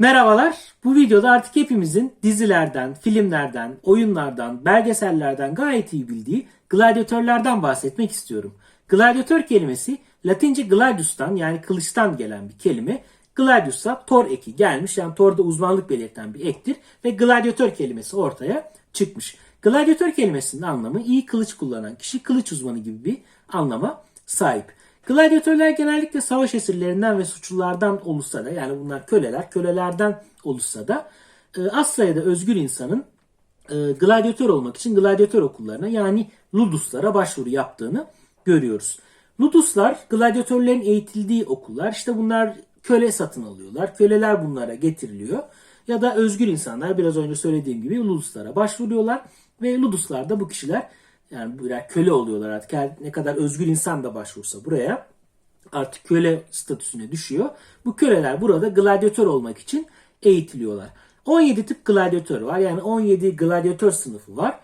Merhabalar. Bu videoda artık hepimizin dizilerden, filmlerden, oyunlardan, belgesellerden gayet iyi bildiği gladyatörlerden bahsetmek istiyorum. Gladyatör kelimesi Latince gladius'tan yani kılıçtan gelen bir kelime. Gladius'a tor eki gelmiş. Yani torda uzmanlık belirten bir ektir ve gladyatör kelimesi ortaya çıkmış. Gladyatör kelimesinin anlamı iyi kılıç kullanan kişi, kılıç uzmanı gibi bir anlama sahip. Gladyatörler genellikle savaş esirlerinden ve suçlulardan oluşsa da yani bunlar köleler, kölelerden oluşsa da e, az sayıda özgür insanın e, gladyatör olmak için gladyatör okullarına yani luduslara başvuru yaptığını görüyoruz. Luduslar gladyatörlerin eğitildiği okullar. İşte bunlar köle satın alıyorlar. Köleler bunlara getiriliyor. Ya da özgür insanlar biraz önce söylediğim gibi luduslara başvuruyorlar. Ve luduslar da bu kişiler yani birer köle oluyorlar artık. Her ne kadar özgür insan da başvursa buraya artık köle statüsüne düşüyor. Bu köleler burada gladyatör olmak için eğitiliyorlar. 17 tip gladyatör var. Yani 17 gladyatör sınıfı var.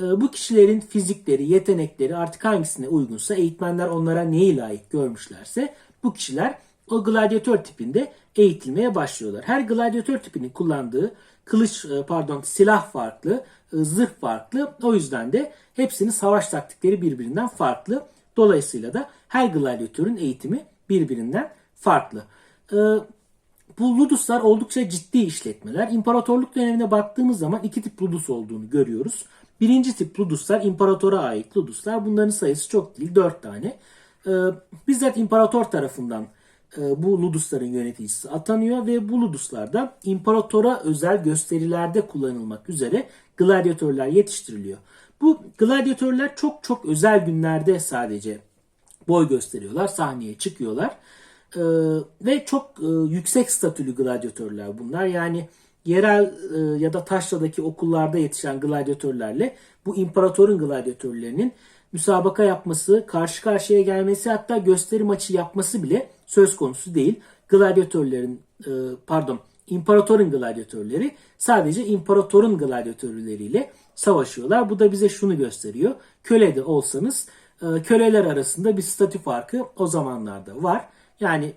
Ee, Bu kişilerin fizikleri, yetenekleri artık hangisine uygunsa, eğitmenler onlara neyi layık görmüşlerse bu kişiler o gladyatör tipinde eğitilmeye başlıyorlar. Her gladyatör tipinin kullandığı kılıç e, pardon silah farklı, zırh farklı. O yüzden de hepsinin savaş taktikleri birbirinden farklı. Dolayısıyla da her gladyatörün eğitimi birbirinden farklı. Ee, bu luduslar oldukça ciddi işletmeler. İmparatorluk dönemine baktığımız zaman iki tip ludus olduğunu görüyoruz. Birinci tip luduslar imparatora ait luduslar. Bunların sayısı çok değil, dört tane. Ee, bizzat imparator tarafından e, bu ludusların yöneticisi atanıyor ve bu luduslarda imparatora özel gösterilerde kullanılmak üzere gladyatörler yetiştiriliyor. Bu gladyatörler çok çok özel günlerde sadece boy gösteriyorlar, sahneye çıkıyorlar. Ee, ve çok e, yüksek statülü gladyatörler bunlar. Yani yerel e, ya da taşradaki okullarda yetişen gladyatörlerle bu imparatorun gladyatörlerinin müsabaka yapması, karşı karşıya gelmesi hatta gösteri maçı yapması bile söz konusu değil. Gladyatörlerin e, pardon imparatorun gladyatörleri sadece imparatorun gladyatörleriyle savaşıyorlar. Bu da bize şunu gösteriyor. Köle de olsanız e, köleler arasında bir statü farkı o zamanlarda var. Yani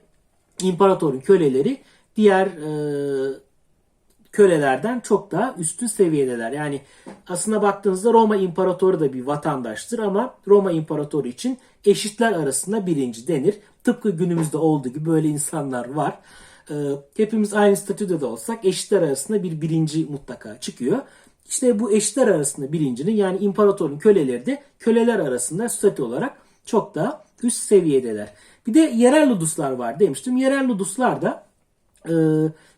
imparatorun köleleri diğer e, kölelerden çok daha üstün seviyedeler. Yani aslında baktığınızda Roma İmparatoru da bir vatandaştır ama Roma İmparatoru için eşitler arasında birinci denir. Tıpkı günümüzde olduğu gibi böyle insanlar var. Ee, hepimiz aynı statüde de olsak eşitler arasında bir birinci mutlaka çıkıyor. İşte bu eşitler arasında birincinin yani imparatorun köleleri de köleler arasında statü olarak çok daha üst seviyedeler. Bir de yerel luduslar var demiştim. Yerel luduslar da e,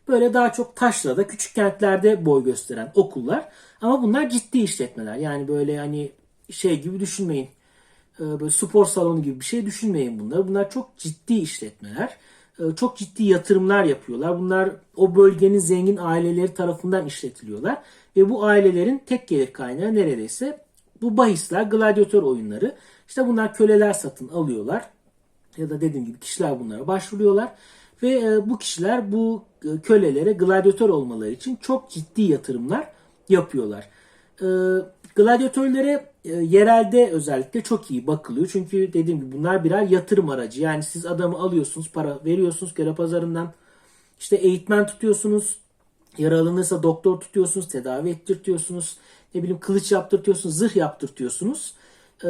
böyle daha çok taşrada, küçük kentlerde boy gösteren okullar. Ama bunlar ciddi işletmeler. Yani böyle hani şey gibi düşünmeyin. E, böyle spor salonu gibi bir şey düşünmeyin bunları. Bunlar çok ciddi işletmeler. E, çok ciddi yatırımlar yapıyorlar. Bunlar o bölgenin zengin aileleri tarafından işletiliyorlar. Ve bu ailelerin tek gelir kaynağı neredeyse bu bahisler, gladyatör oyunları. İşte bunlar köleler satın alıyorlar. Ya da dediğim gibi kişiler bunlara başvuruyorlar. Ve e, bu kişiler bu e, kölelere gladyatör olmaları için çok ciddi yatırımlar yapıyorlar. E, gladyatörlere e, yerelde özellikle çok iyi bakılıyor. Çünkü dediğim gibi bunlar birer yatırım aracı. Yani siz adamı alıyorsunuz, para veriyorsunuz köle pazarından. İşte eğitmen tutuyorsunuz. Yaralanırsa doktor tutuyorsunuz, tedavi ettirtiyorsunuz. Ne bileyim kılıç yaptırtıyorsunuz, zırh yaptırtıyorsunuz. E,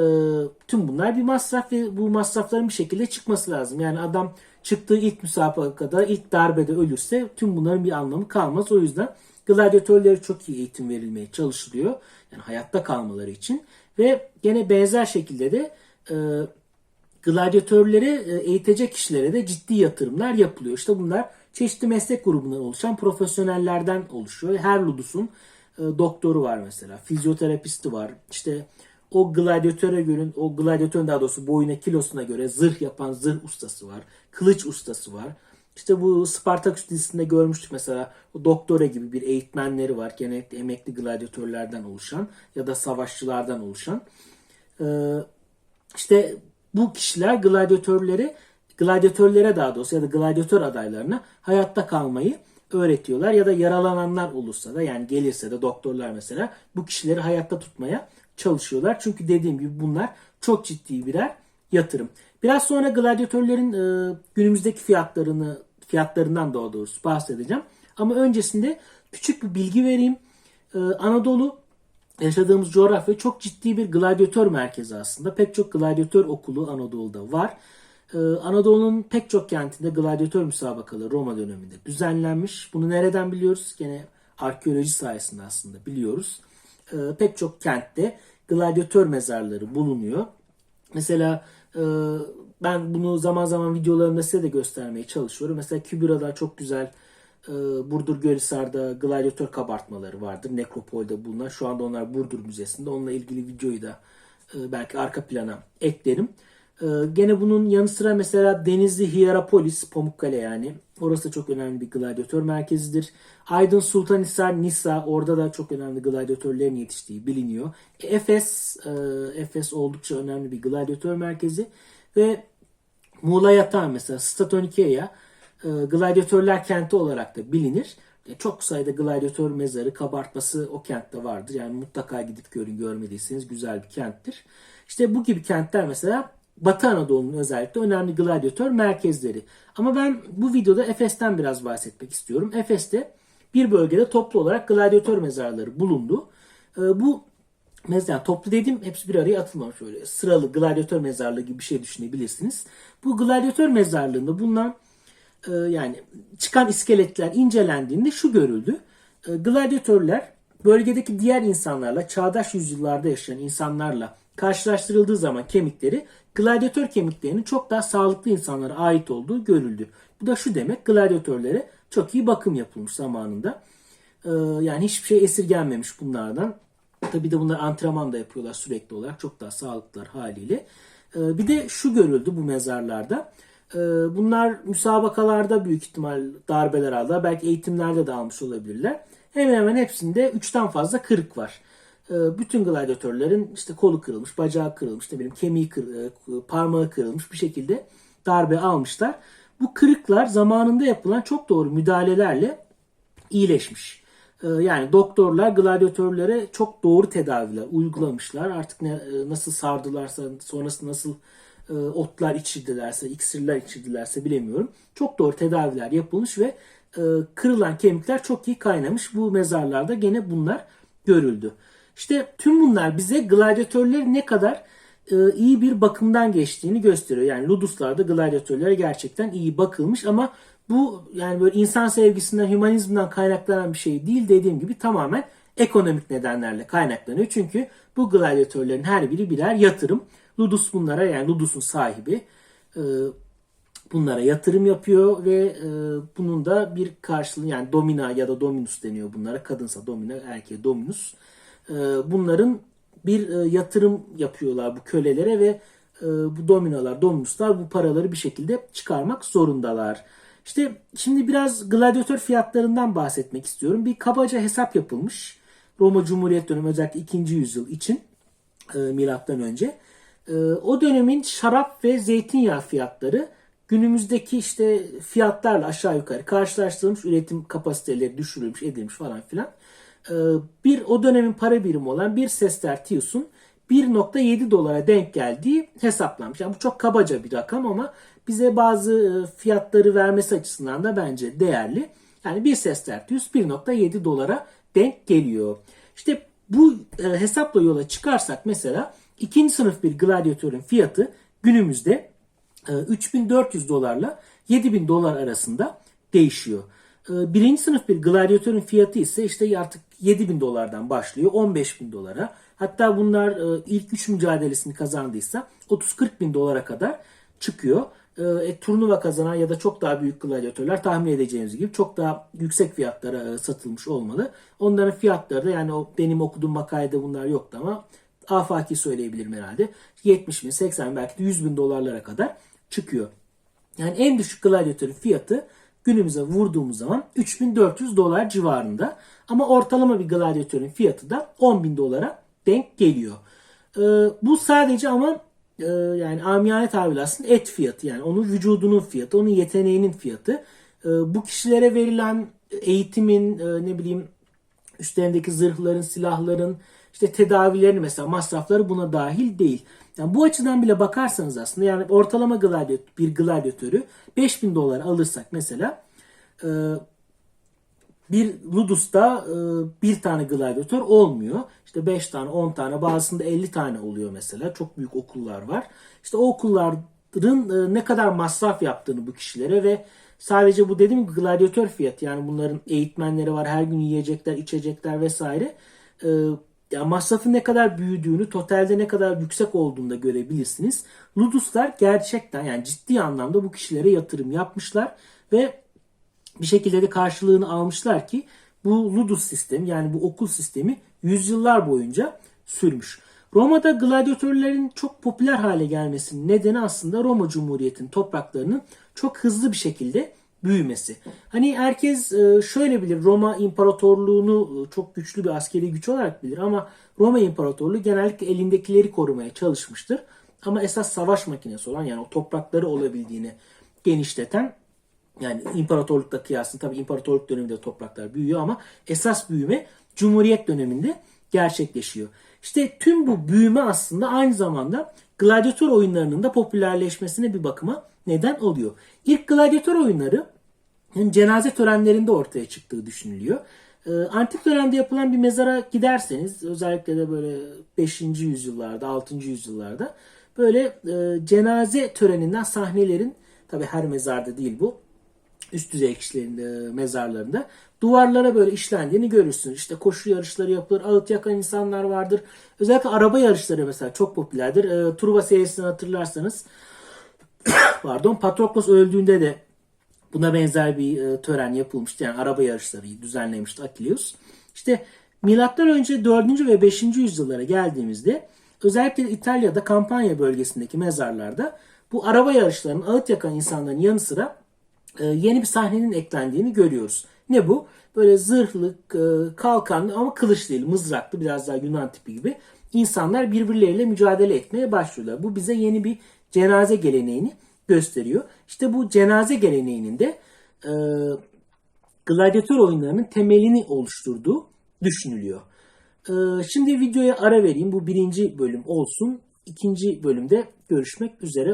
tüm bunlar bir masraf ve bu masrafların bir şekilde çıkması lazım. Yani adam çıktığı ilk müsabakada, ilk darbede ölürse tüm bunların bir anlamı kalmaz. O yüzden gladyatörlere çok iyi eğitim verilmeye çalışılıyor. Yani hayatta kalmaları için. Ve gene benzer şekilde de e, gladyatörleri e, eğitecek kişilere de ciddi yatırımlar yapılıyor. İşte bunlar çeşitli meslek grubundan oluşan profesyonellerden oluşuyor. Her ludusun e, doktoru var mesela, fizyoterapisti var. İşte o gladyatöre göre, o gladyatörün daha doğrusu boyuna kilosuna göre zırh yapan zırh ustası var. Kılıç ustası var. İşte bu Spartaküs dizisinde görmüştük mesela doktora gibi bir eğitmenleri var. Genellikle emekli gladyatörlerden oluşan ya da savaşçılardan oluşan. Ee, işte bu kişiler gladyatörleri gladyatörlere daha doğrusu ya da gladyatör adaylarına hayatta kalmayı öğretiyorlar ya da yaralananlar olursa da yani gelirse de doktorlar mesela bu kişileri hayatta tutmaya çalışıyorlar. Çünkü dediğim gibi bunlar çok ciddi birer yatırım. Biraz sonra gladyatörlerin e, günümüzdeki fiyatlarını fiyatlarından daha doğrusu bahsedeceğim. Ama öncesinde küçük bir bilgi vereyim. Ee, Anadolu yaşadığımız coğrafya çok ciddi bir gladyatör merkezi aslında. Pek çok gladyatör okulu Anadolu'da var. Ee, Anadolu'nun pek çok kentinde gladyatör müsabakaları Roma döneminde düzenlenmiş. Bunu nereden biliyoruz? Gene arkeoloji sayesinde aslında biliyoruz. Ee, pek çok kentte gladyatör mezarları bulunuyor. Mesela e, ben bunu zaman zaman videolarımda size de göstermeye çalışıyorum. Mesela Kübra'da çok güzel e, Burdur Gölhisar'da gladyatör kabartmaları vardır. Nekropol'de bulunan. Şu anda onlar Burdur Müzesi'nde. Onunla ilgili videoyu da e, belki arka plana eklerim. E, gene bunun yanı sıra mesela Denizli Hierapolis, Pamukkale yani. Orası da çok önemli bir gladyatör merkezidir. Aydın Sultanhisar, Nisa orada da çok önemli gladyatörlerin yetiştiği biliniyor. Efes, e, Efes oldukça önemli bir gladyatör merkezi. Ve Muğla Yatağı mesela Statonikeya e, gladyatörler kenti olarak da bilinir. E, Çok sayıda gladyatör mezarı, kabartması o kentte vardır. Yani mutlaka gidip görün görmediyseniz güzel bir kenttir. İşte bu gibi kentler mesela Batı Anadolu'nun özellikle önemli gladyatör merkezleri. Ama ben bu videoda Efes'ten biraz bahsetmek istiyorum. Efes'te bir bölgede toplu olarak gladyatör mezarları bulundu. E, Bu Mesela toplu dediğim hepsi bir araya atılmamış öyle sıralı gladyatör mezarlığı gibi bir şey düşünebilirsiniz. Bu gladyatör mezarlığında bulunan e, yani çıkan iskeletler incelendiğinde şu görüldü. E, gladyatörler bölgedeki diğer insanlarla çağdaş yüzyıllarda yaşayan insanlarla karşılaştırıldığı zaman kemikleri gladyatör kemiklerinin çok daha sağlıklı insanlara ait olduğu görüldü. Bu da şu demek gladyatörlere çok iyi bakım yapılmış zamanında. E, yani hiçbir şey esirgenmemiş bunlardan. Tabi de bunlar antrenman da yapıyorlar sürekli olarak. Çok daha sağlıklılar haliyle. Ee, bir de şu görüldü bu mezarlarda. Ee, bunlar müsabakalarda büyük ihtimal darbeler aldılar. Belki eğitimlerde de almış olabilirler. Hemen hemen hepsinde 3'ten fazla kırık var. Ee, bütün gladyatörlerin işte kolu kırılmış, bacağı kırılmış, ne bileyim kemiği kır, e, parmağı kırılmış bir şekilde darbe almışlar. Bu kırıklar zamanında yapılan çok doğru müdahalelerle iyileşmiş. Ee, Yani doktorlar gladyatörlere çok doğru tedaviler uygulamışlar. Artık ne, e, nasıl sardılarsa, sonrasında nasıl e, otlar içirdilerse, iksirler içirdilerse bilemiyorum. Çok doğru tedaviler yapılmış ve kırılan kemikler çok iyi kaynamış. Bu mezarlarda gene bunlar görüldü. İşte tüm bunlar bize gladyatörlerin ne kadar e, iyi bir bakımdan geçtiğini gösteriyor. Yani Luduslarda gladyatörlere gerçekten iyi bakılmış ama bu yani böyle insan sevgisinden, hümanizmden kaynaklanan bir şey değil dediğim gibi tamamen ekonomik nedenlerle kaynaklanıyor. Çünkü bu gladyatörlerin her biri birer yatırım. Ludus bunlara yani Ludus'un sahibi e, bunlara yatırım yapıyor ve e, bunun da bir karşılığı yani domina ya da dominus deniyor bunlara. Kadınsa domina, erkeğe dominus. E, bunların bir e, yatırım yapıyorlar bu kölelere ve e, bu dominalar, dominuslar bu paraları bir şekilde çıkarmak zorundalar. İşte şimdi biraz gladyatör fiyatlarından bahsetmek istiyorum. Bir kabaca hesap yapılmış. Roma Cumhuriyet dönemi özellikle 2. yüzyıl için milattan önce. O dönemin şarap ve zeytinyağı fiyatları günümüzdeki işte fiyatlarla aşağı yukarı karşılaştırılmış üretim kapasiteleri düşürülmüş edilmiş falan filan. E, bir o dönemin para birimi olan bir sestertius'un 1.7 dolara denk geldiği hesaplanmış. Yani bu çok kabaca bir rakam ama bize bazı e, fiyatları vermesi açısından da bence değerli. Yani bir sestertius 1.7 dolara denk geliyor. İşte bu e, hesapla yola çıkarsak mesela ikinci sınıf bir gladyatörün fiyatı günümüzde e, 3400 dolarla 7000 dolar arasında değişiyor. E, Birinci sınıf bir gladyatörün fiyatı ise işte artık 7000 dolardan başlıyor 15000 dolara. Hatta bunlar e, ilk 3 mücadelesini kazandıysa 30-40 bin dolara kadar çıkıyor. E, e, turnuva kazanan ya da çok daha büyük gladyatörler tahmin edeceğiniz gibi çok daha yüksek fiyatlara e, satılmış olmalı. Onların fiyatları da yani o benim okuduğum makalede bunlar yoktu ama afaki söyleyebilirim herhalde. 70 bin, 80 bin, belki de 100 bin dolarlara kadar çıkıyor. Yani en düşük gladyatörün fiyatı günümüze vurduğumuz zaman 3400 dolar civarında. Ama ortalama bir gladyatörün fiyatı da 10 bin dolara denk geliyor. Ee, bu sadece ama e, yani amiyane tabirle aslında et fiyatı yani onun vücudunun fiyatı, onun yeteneğinin fiyatı. Ee, bu kişilere verilen eğitimin e, ne bileyim üstlerindeki zırhların, silahların, işte tedavilerin mesela masrafları buna dahil değil. Yani bu açıdan bile bakarsanız aslında yani ortalama gladyatör, bir gladyatörü 5000 dolar alırsak mesela e, bir Ludus'ta e, bir tane gladyatör olmuyor. İşte 5 tane, 10 tane, bazısında 50 tane oluyor mesela. Çok büyük okullar var. İşte o okulların e, ne kadar masraf yaptığını bu kişilere ve sadece bu dediğim gibi gladyatör fiyatı yani bunların eğitmenleri var, her gün yiyecekler, içecekler vesaire. E, ya masrafın ne kadar büyüdüğünü, totalde ne kadar yüksek olduğunu da görebilirsiniz. Luduslar gerçekten yani ciddi anlamda bu kişilere yatırım yapmışlar ve bir şekilde de karşılığını almışlar ki bu Ludus sistemi yani bu okul sistemi yüzyıllar boyunca sürmüş. Roma'da gladyatörlerin çok popüler hale gelmesinin nedeni aslında Roma Cumhuriyeti'nin topraklarının çok hızlı bir şekilde büyümesi. Hani herkes e, şöyle bilir Roma İmparatorluğunu e, çok güçlü bir askeri güç olarak bilir ama Roma İmparatorluğu genellikle elindekileri korumaya çalışmıştır. Ama esas savaş makinesi olan yani o toprakları olabildiğini genişleten yani imparatorlukla kıyaslı tabii imparatorluk döneminde topraklar büyüyor ama esas büyüme Cumhuriyet döneminde gerçekleşiyor. İşte tüm bu büyüme aslında aynı zamanda gladyatör oyunlarının da popülerleşmesine bir bakıma neden oluyor. İlk gladyatör oyunları cenaze törenlerinde ortaya çıktığı düşünülüyor. Ee, antik dönemde yapılan bir mezara giderseniz özellikle de böyle 5. yüzyıllarda 6. yüzyıllarda böyle e, cenaze töreninden sahnelerin tabi her mezarda değil bu üst düzey kişilerin e, mezarlarında duvarlara böyle işlendiğini görürsünüz. İşte koşu yarışları yapılır, ağıt yakan insanlar vardır. Özellikle araba yarışları mesela çok popülerdir. E, Truva serisini hatırlarsanız pardon Patroklos öldüğünde de buna benzer bir e, tören yapılmıştı. Yani araba yarışları düzenlemişti Akilius. İşte milattan önce 4. ve 5. yüzyıllara geldiğimizde özellikle İtalya'da Kampanya bölgesindeki mezarlarda bu araba yarışlarının ağıt yakan insanların yanı sıra e, yeni bir sahnenin eklendiğini görüyoruz. Ne bu? Böyle zırhlı, e, kalkanlı ama kılıç değil, mızraklı biraz daha Yunan tipi gibi insanlar birbirleriyle mücadele etmeye başlıyorlar. Bu bize yeni bir cenaze geleneğini gösteriyor. İşte bu cenaze geleneğinin de e, gladyatör oyunlarının temelini oluşturduğu düşünülüyor. E, şimdi videoya ara vereyim. Bu birinci bölüm olsun. İkinci bölümde görüşmek üzere.